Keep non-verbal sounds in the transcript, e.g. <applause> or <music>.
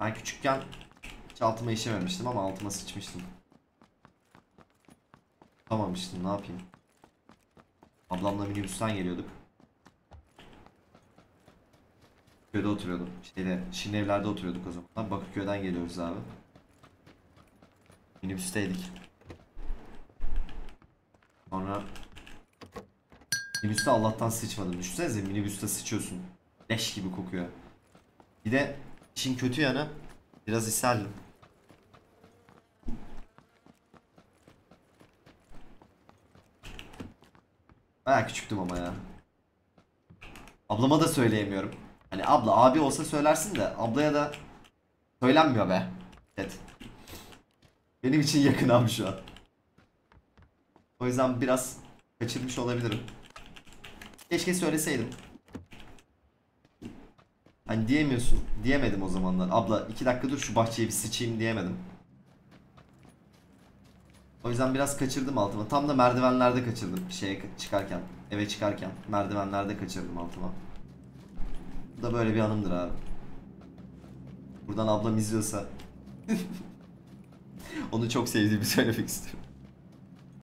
Ben küçükken hiç altıma işememiştim ama altıma sıçmıştım. Tutamamıştım ne yapayım. Ablamla minibüsten geliyorduk. Köyde oturuyordum. Şeyde, Şirin evlerde oturuyorduk o zaman. Bakırköy'den geliyoruz abi. Minibüsteydik. Sonra minibüste Allah'tan sıçmadım. Düşünsenize minibüste sıçıyorsun. Leş gibi kokuyor. Bir de işin kötü yanı biraz ishaldim. Baya küçüktüm ama ya. Ablama da söyleyemiyorum. Hani abla abi olsa söylersin de ablaya da söylenmiyor be. Evet. Benim için yakın abi şu an. O yüzden biraz kaçırmış olabilirim. Keşke söyleseydim. Hani diyemiyorsun. Diyemedim o zamanlar. Abla iki dakika dur şu bahçeye bir sıçayım diyemedim. O yüzden biraz kaçırdım altıma. Tam da merdivenlerde kaçırdım şeye çıkarken. Eve çıkarken merdivenlerde kaçırdım altıma. Bu da böyle bir anımdır abi. Buradan ablam izliyorsa <laughs> onu çok sevdiğimi söylemek istiyorum.